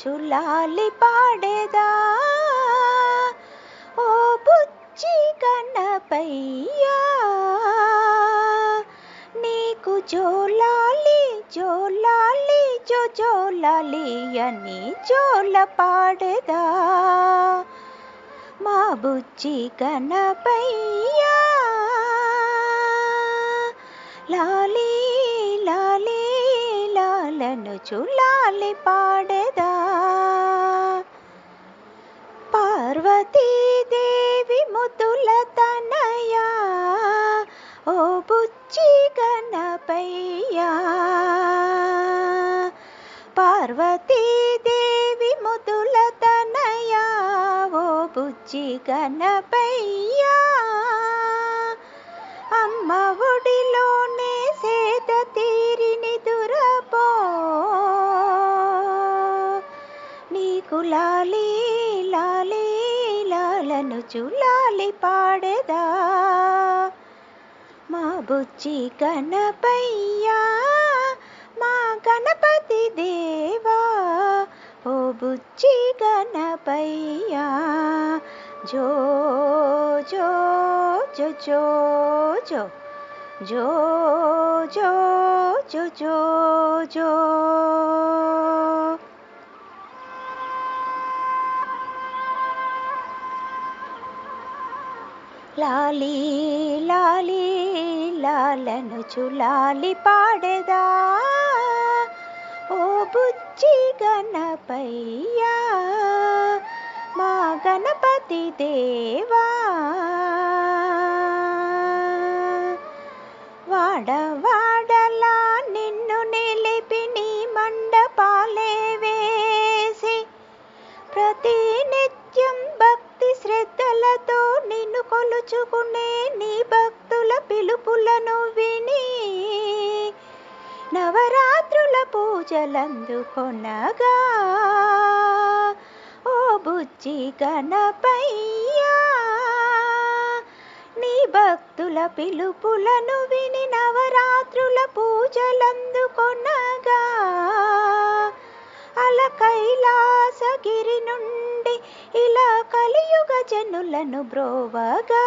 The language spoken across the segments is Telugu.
చులాలి పాడేదా? ఓ బుచ్చి కన్నపయ్యా నీకు జోలాలి జోలాలి జో జోలాలి అని జోల పాడేదా? మా బుచ్చి కన్నపయ్యా లాలి లాలి పాటను చులాలి పాడదా? పార్వతీదేవి ముద్దుల తనయా? ఓ బుచ్చి గణపయ్యా? పార్వతీదేవి ముద్దుల తనయా? ఓ బుచ్చి గణపయ్యా? లాలను చులాలి పాడేదా? మా బుచ్చి గణపయ్యా మా గణపతి దేవా ఓ బుచ్చి గణపయ్యా. జో జో జో జో జో జో జో జో జో జో. లాలీ లాలీ లాలను చులాలి పాడేదా? ఓ బుజ్జి గణపయ్యా మా గణపతి దేవా. వాడవా కొనగా ఓ బుజ్జి గణపయ్యా నీ భక్తుల పిలుపులను విని నవరాత్రుల పూజలందుకొనగా అల కైలాసగిరి నుండి ఇలా కలియుగ జనులను బ్రోవగా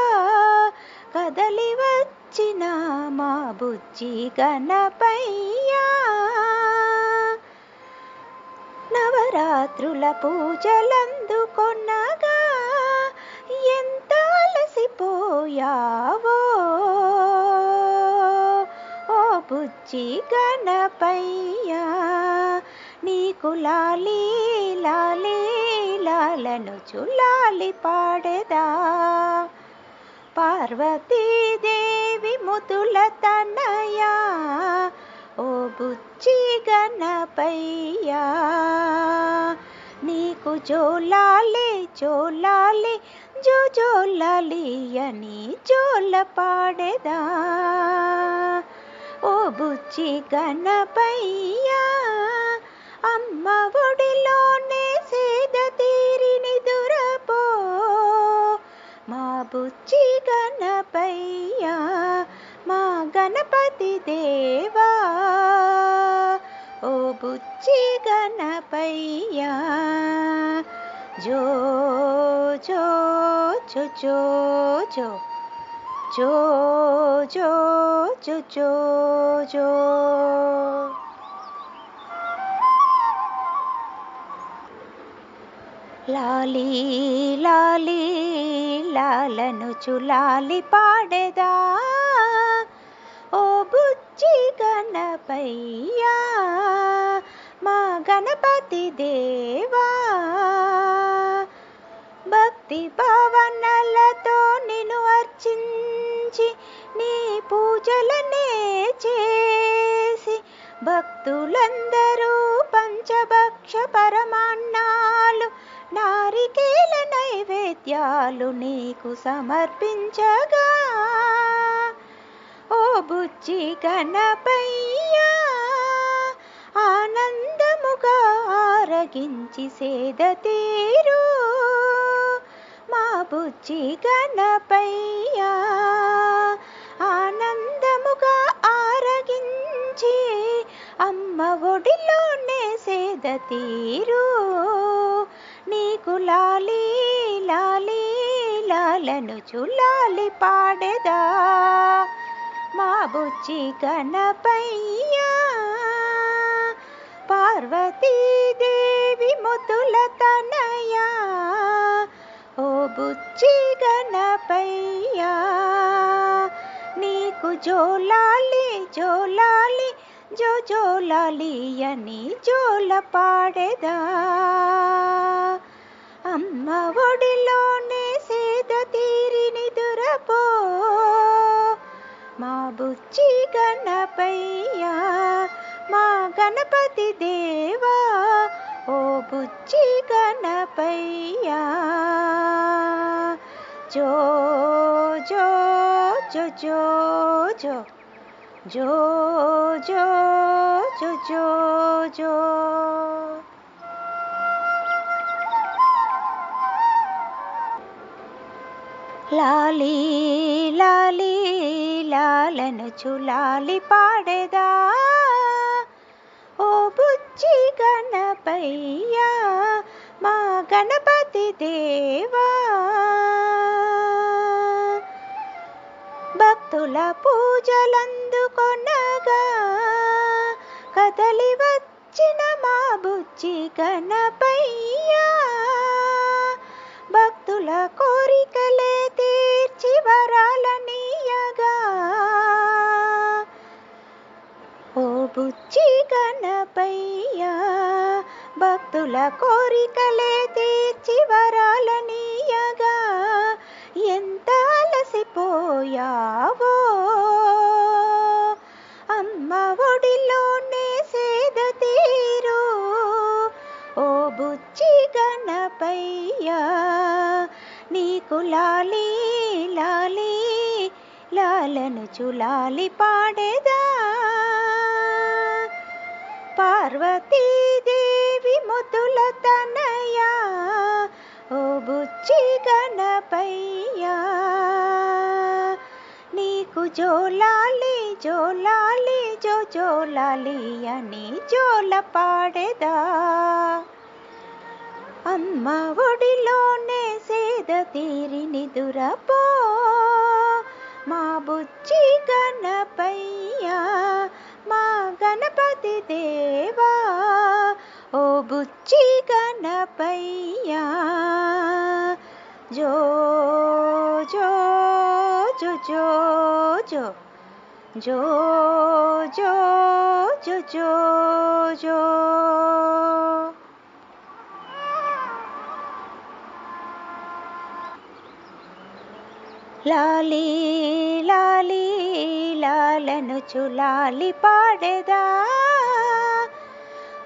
కదలి వచ్చిన మా బుజ్జి గణపయ్యా. నవరాత్రుల పూజలందుకొన్నగా ఎంత అలసిపోయావో. ఓ బుజ్జి గణపయ్యా నీకు లాలి లాలి లాలను చులాలి పాడేదా. పార్వతీదేవి ముతుల తనయా ఓ బుచ్చి గణపయ్యా నీకు జోలాలే జోలాలే జో జోలాలి అని జోల పాడేదా. ఓ బుచ్చి గణపయ్యా అమ్మ ఒడిలోనే సేద తీరిని దురపో. మా బుచ్చి గణపయ్యా మా గణపతి దేవా. బుచ్చి గణపయ్యా. జో జో చో చో చో. చో చో చో చో చో. లాలి లాలి లాలను చులాలి పాడేదా? ఓ బుజ్జి గణపయ్యా. మా గణపతి దేవా భక్తి భావనలతో నిన్ను అర్చించి నీ పూజలనే చేసి భక్తులందరూ పంచభక్ష పరమాన్నాలు నారికేల నైవేద్యాలు నీకు సమర్పించగా. ఓ బుజ్జి గణపై ఆరగించి సేద తీరు. మా బుజ్జి గణపయ్యా ఆనందముగా ఆరగించి అమ్మ ఒడిలోనే సేద తీరు. నీకు లాలి లాలి లాలను చులాలి పాడెదా. మా బుచ్చి గణపయ్యా పార్వతీదేవి ముద్దుల తనయా ఓ బుచ్చి గణపయ్యా. నీకు జోలాలి జోలాలి జో జోలాలి అని జోల పాడెదా. అమ్మ ఒడిలోనే సేద తీరిని దురపో మా బుచ్చి గణపయ్యా. మా గణపతి దేవా ఓ బుచ్చి గణపయ్యా జో జో జో జో జో జో జో జో జో జో లాలి లాలి లాలను చులాలి పాడెదా ఓ వచ్చి గణపయ్యా మా గణపతి దేవా. భక్తుల పూజలందుకొనగా కదలి వచ్చిన మా బుచ్చి గణపయ్యా. భక్తుల కోరికలే తీర్చి వరాలని గణపయ్యా భక్తుల కోరికలే తీర్చి వరాలనీయగా ఎంత అలసిపోయావో. అమ్మ ఒడిలోనే సేద తీరు. ఓ బుచ్చి గణపయ్యా నీకు లాలి లాలి లాలను చులాలి పాడేదా. పార్వతీదేవి ముద్దుల తనయా ఓ బుచ్చి గణపయ్యా. నీకు జోలాలి జోలాలి జో జోలాలి అని జోల పాడేదా. అమ్మ ఒడిలోనే సేద తీరి నిదురపో మా బుచ్చి గణపయ్యా. మా గణపతి దేవా ఓ బుచ్చి గణపయ్యా జో జో జో జో జో జో జో జో జో జో లాలి లాలి కలను చులాలి పాడెదా?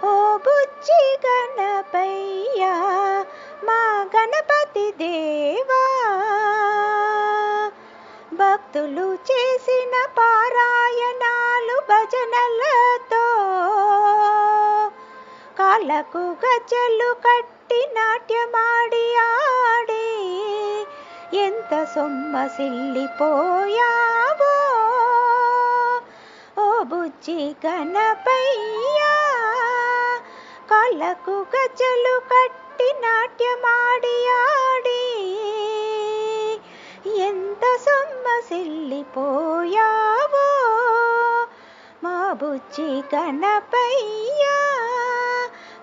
ఓ బుచ్చి గణపయ్యా మా గణపతి దేవా! భక్తులు చేసిన పారాయణాలు భజనలతో కాళ్ళకు గజ్జలు కట్టి నాట్యమాడి ఆడి ఎంత సొమ్మసిల్లిపోయావో ఓ బుజ్జి గణపయ్యా. కాళ్ళకు గజలు కట్టి నాట్యమాడి ఆడి. ఎంత సొమ్మసిల్లిపోయావో మా బుజ్జి గణపయ్యా.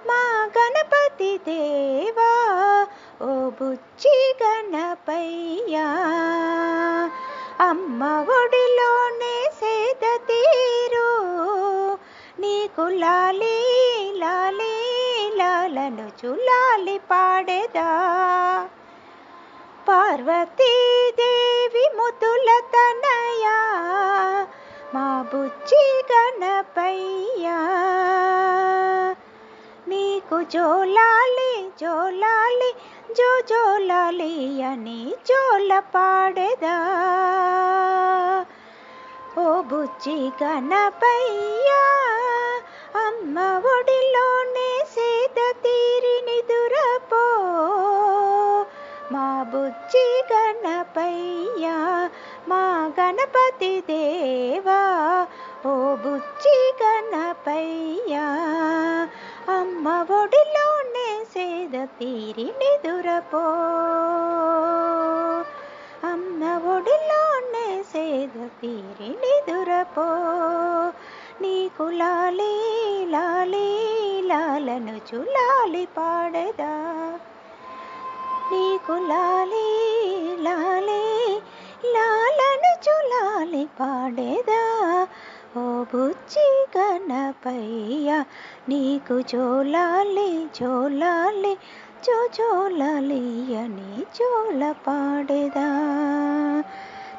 మా గణపతి దేవా ఓ బుజ్జి గణపయ్యా. అమ్మ ఒడిలో లాలీ లాలీ లాలను చులాలి పాడేదా? పార్వతీదేవి ముద్దుల తనయా మా బుచ్చి గణపయ్యా? నీకు జోలాలి జోలాలి జో జోలాలి అని జోల పాడేదా? ఓ బుచ్చి గణపయ్యా అమ్మ ఒడిలోనే సేద తీరి నిదురపో. మా బుజ్జి గణపయ్యా మా గణపతి దేవా. ఓ బుజ్జి గణపయ్యా అమ్మ ఒడిలోనే సేద తీరి నిదురపో. అమ్మ ఒడిలోనే సేద తీరి నిదురపో. నీకు లాలి లాలి లాలను చులాలి పాడదా. నీకు లాలి లాలి లాలను చులాలి పాడేదా. ఓ బుచ్చి గణపయ్య నీకు చోలాలి చోలాలి చో చోలాలి అని చోల పాడేదా.